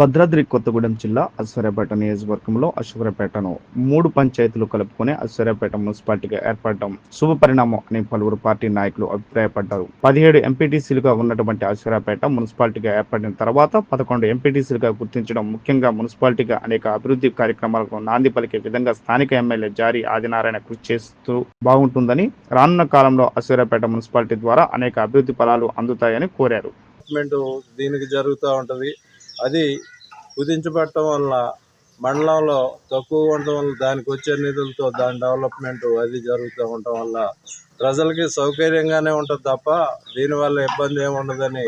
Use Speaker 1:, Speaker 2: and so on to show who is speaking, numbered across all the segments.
Speaker 1: భద్రాద్రి కొత్తగూడెం జిల్లా అశ్వర్యపేట నియోజకవర్గంలో అశ్వర్యపేటను మూడు పంచాయతీలు కలుపుకొని అశ్వర్యపేట మున్సిపాలిటీగా ఏర్పడటం శుభ పరిణామం అని పలువురు పార్టీ నాయకులు అభిప్రాయపడ్డారు. పదిహేడు ఎంపీటీసీలుగా ఉన్నటువంటి అశ్వర్యపేట మున్సిపాలిటీగా ఏర్పడిన తర్వాత పదకొండు ఎంపీటీసీలుగా గుర్తించడం ముఖ్యంగా మున్సిపాలిటీగా అనేక అభివృద్ధి కార్యక్రమాలకు నాంది పలికే విధంగా స్థానిక ఎమ్మెల్యే జారీ ఆదినారాయణ కృషి చేస్తూ బాగుంటుందని రానున్న కాలంలో అశ్వర్యపేట మున్సిపాలిటీ ద్వారా అనేక అభివృద్ధి ఫలాలు అందుతాయని కోరారు.
Speaker 2: దీనికి జరుగుతూ ఉంటుంది. అది కుదించబడటం వల్ల మండలంలో తక్కువ ఉండటం వల్ల దానికి వచ్చే నిధులతో దాని డెవలప్మెంట్ అది జరుగుతూ ఉండటం వల్ల ప్రజలకి సౌకర్యంగానే ఉంటుంది తప్ప దీనివల్ల ఇబ్బంది ఏమి ఉండదని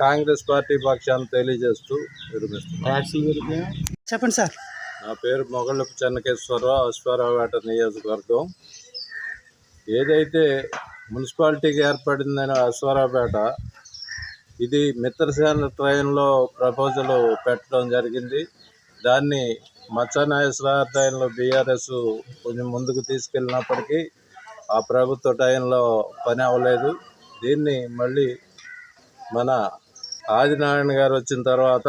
Speaker 2: కాంగ్రెస్ పార్టీ పక్షాన్ని తెలియజేస్తూ విరమిస్తున్నాను
Speaker 3: చెప్పండి సార్.
Speaker 2: నా పేరు మొగళ్ళపు చెన్నకేశ్వరరావు అశ్వారావుపేట నియోజకవర్గం. ఏదైతే మున్సిపాలిటీకి ఏర్పడిందని అశ్వారావుపేట ఇది మిత్రసేన ట్రైన్లో ప్రపోజల్ పెట్టడం జరిగింది. దాన్ని మత్స్యనాయకుల బీఆర్ఎస్ కొంచెం ముందుకు తీసుకెళ్ళినప్పటికీ ఆ ప్రభుత్వ టైంలో పని అవ్వలేదు. దీన్ని మళ్ళీ మన ఆదినారాయణ గారు వచ్చిన తర్వాత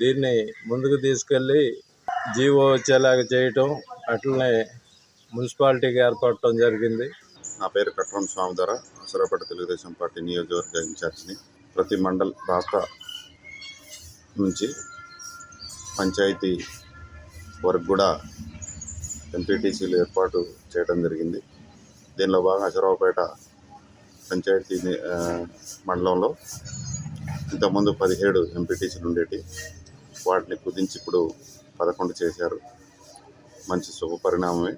Speaker 2: దీన్ని ముందుకు తీసుకెళ్ళి జీవో వచ్చేలాగా చేయటం అట్లనే మున్సిపాలిటీకి ఏర్పడటం జరిగింది.
Speaker 4: నా పేరు కట్రం స్వామిధర అసరపేట తెలుగుదేశం పార్టీ నియోజకవర్గ ఇన్ఛార్జిని. ప్రతి మండల్ రాష్ట్ర నుంచి పంచాయతీ వరకు కూడా ఎంపీటీసీలు ఏర్పాటు చేయడం జరిగింది. దీనిలో భాగంగా అసరావుపేట పంచాయతీ మండలంలో ఇంతకుముందు పదిహేడు ఎంపీటీసీలు ఉండేటి. వాటిని కుదించి ఇప్పుడు పదకొండు చేశారు. మంచి శుభ పరిణామమే.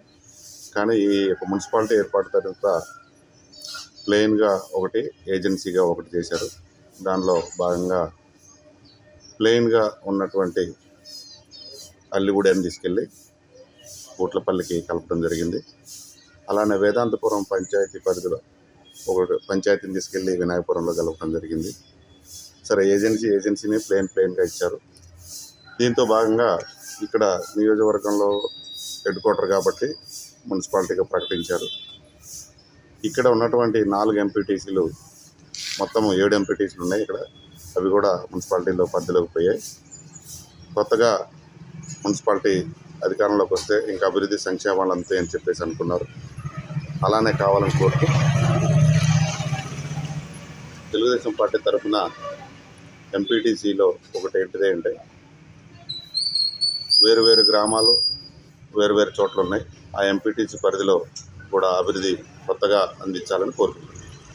Speaker 4: కానీ ఈ యొక్క మున్సిపాలిటీ ఏర్పాటు తర్వాత ప్లెయిన్గా ఒకటి ఏజెన్సీగా ఒకటి చేశారు. దానిలో భాగంగా ప్లెయిన్గా ఉన్నటువంటి అల్లిగూడెని తీసుకెళ్ళి కూట్లపల్లికి కలపడం జరిగింది. అలానే వేదాంతపురం పంచాయతీ పరిధిలో ఒక పంచాయతీని తీసుకెళ్ళి వినాయకపురంలో కలపడం జరిగింది. సరే ఏజెన్సీ ఏజెన్సీని ప్లేన్ ప్లేన్గా ఇచ్చారు. దీంతో భాగంగా ఇక్కడ నియోజకవర్గంలో హెడ్ క్వార్టర్ కాబట్టి మున్సిపాలిటీగా ప్రకటించారు. ఇక్కడ ఉన్నటువంటి నాలుగు ఎంపీటీసీలు మొత్తం ఏడు ఎంపీటీసీలు ఉన్నాయి ఇక్కడ. అవి కూడా మున్సిపాలిటీలో పరిధిలోకి పోయాయి. కొత్తగా మున్సిపాలిటీ అధికారంలోకి వస్తే ఇంకా అభివృద్ధి సంక్షేమాలు అంతే అని చెప్పేసి అనుకున్నారు. అలానే కావాలని కోరుతూ తెలుగుదేశం పార్టీ తరఫున ఎంపీటీసీలో ఒకటి ఏంటిదే అంటే వేరు వేరు గ్రామాలు వేరు వేరు చోట్ల ఉన్నాయి. ఆ ఎంపీటీసీ పరిధిలో కూడా అభివృద్ధి కొత్తగా అందించాలని కోరుకుంటున్నాను